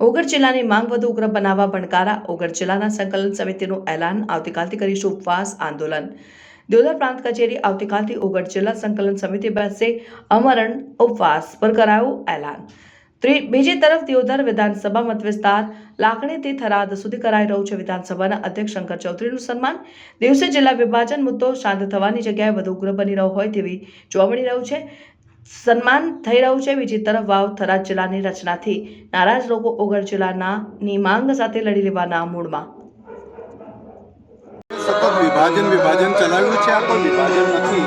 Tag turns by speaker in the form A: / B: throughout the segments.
A: ઓગળ જિલ્લાની માંગ વધુ ઉગ્ર બનાવવા ભણકારા ઓગર જિલ્લાના સંકલન સમિતિનું એલાન આવતીકાલથી કરીશું ઉપવાસ આંદોલન. દેવદર પ્રાંત કચેરી આવતીકાલથી ઓગર જિલ્લા સંકલન સમિતિ પાસે અમરણ ઉપવાસ પર કરાયું એલાન. બીજી તરફ દિયોદર વિધાનસભા મત વિસ્તાર લાખણીથી થરાદ સુધી કરાઈ રહ્યું છે. વિધાનસભાના અધ્યક્ષ શંકર ચૌધરીનું સન્માન. દિવસે જિલ્લા વિભાજન મુદ્દો શાંત થવાની જગ્યાએ વધુ ઉગ્ર બની રહ્યો હોય તેવી જોવા મળી રહ્યું છે. સન્માન થઈ રહ્યું છે. બીજી તરફ વાવ થરાદ જિલ્લાની રચનાથી નારાજ લોકો ઓગળ જિલ્લાના માંગ સાથે લડી લેવાના મૂડમાં
B: સતત વિભાજન વિભાજન ચલાવ્યું છે. આ પણ વિભાજન નથી.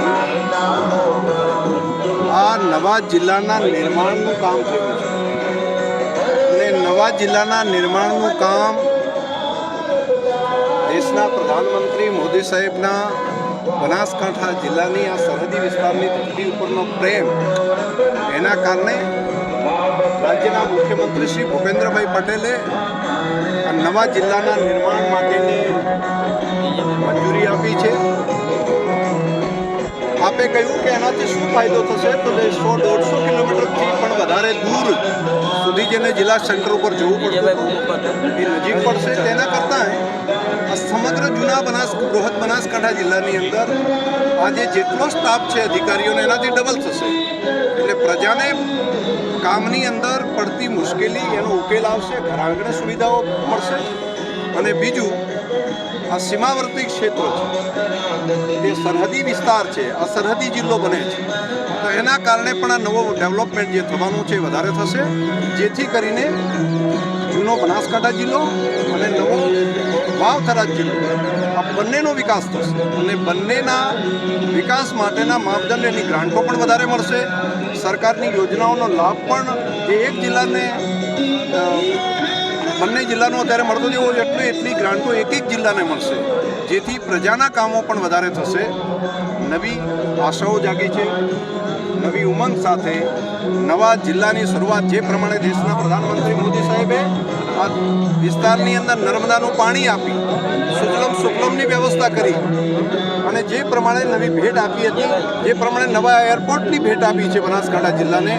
B: આ નવા જિલ્લાના નિર્માણનું કામ થયું છે. અને નવા જિલ્લાના નિર્માણનું કામ દેશના પ્રધાનમંત્રી મોદી સાહેબના બનાસકાંઠા જિલ્લાની આ સરહદી વિસ્તારની ધરતી ઉપરનો પ્રેમ, એના કારણે રાજ્યના મુખ્યમંત્રી શ્રી ભૂપેન્દ્રભાઈ પટેલે આ નવા જિલ્લાના નિર્માણ માટેની મંજૂરી આપી છે. આપે કહ્યું કે એનાથી શું ફાયદો થશે? તો તે સો દોઢસો કિલોમીટરથી પણ વધારે દૂર સુધી જેને જિલ્લા સેન્ટર ઉપર જવું પડતું એ નજીક પડશે. તેના કરતાં આ સમગ્ર બનાસ બૃહદ બનાસકાંઠા જિલ્લાની અંદર આજે જેટલો સ્ટાફ છે અધિકારીઓને, એનાથી ડબલ થશે. એટલે પ્રજાને કામની અંદર પડતી મુશ્કેલી, એનો ઉકેલ આવશે, ઘર સુવિધાઓ મળશે. અને બીજું, આ સીમાવર્તી ક્ષેત્રો છે તે સરહદી વિસ્તાર છે, આ સરહદી જિલ્લો બને છે. તો એના કારણે પણ આ નવો ડેવલપમેન્ટ જે થવાનું છે વધારે થશે. જેથી કરીને જૂનો બનાસકાંઠા જિલ્લો અને નવો વાવથરા જિલ્લો. આ બંનેનો વિકાસ થશે અને બંનેના વિકાસ માટેના માપદંડ એની ગ્રાન્ટો પણ વધારે મળશે. સરકારની યોજનાઓનો લાભ પણ એ એક જિલ્લાને બંને જિલ્લાનો અત્યારે મળતો જેવો એટલે એટલી ગ્રાન્ટો એક એક જિલ્લાને મળશે. જેથી પ્રજાના કામો પણ વધારે થશે. નવી આશાઓ જાગી છે. નવી ઉમંગ સાથે નવા જિલ્લાની શરૂઆત જે પ્રમાણે દેશના પ્રધાનમંત્રી મોદી સાહેબે આ વિસ્તારની અંદર નર્મદાનું પાણી આપી, સુજલમ વ્યવસ્થા કરી. અને જે પ્રમાણે નવી ભેટ આપી હતી, જે પ્રમાણે નવા એરપોર્ટની ભેટ આપી છે બનાસકાંઠા જિલ્લાને,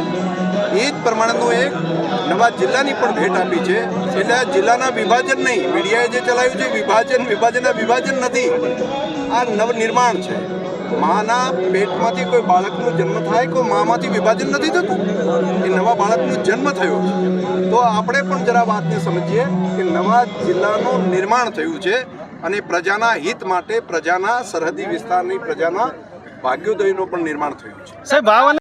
B: એ જ પ્રમાણેનું એક નવા જિલ્લાની પણ ભેટ આપી છે. એટલે જિલ્લાના વિભાજન નહીં, મીડિયાએ જે ચલાવ્યું છે, વિભાજન વિભાજનના વિભાજન નથી. આ નવનિર્માણ છે. માના પેટમાંથી કોઈ બાળકનો જન્મ થાય, કોઈ મામાંથી વિભાજન નથી થતું? એ નવા બાળકનો જન્મ થયો તો આપણે પણ જરા વાતને સમજીએ કે નવા જિલ્લાનું નિર્માણ થયું છે. અને પ્રજાના હિત માટે પ્રજાના સરહદી વિસ્તારની પ્રજાના ભાગ્યોદયનું પણ નિર્માણ થયું છે.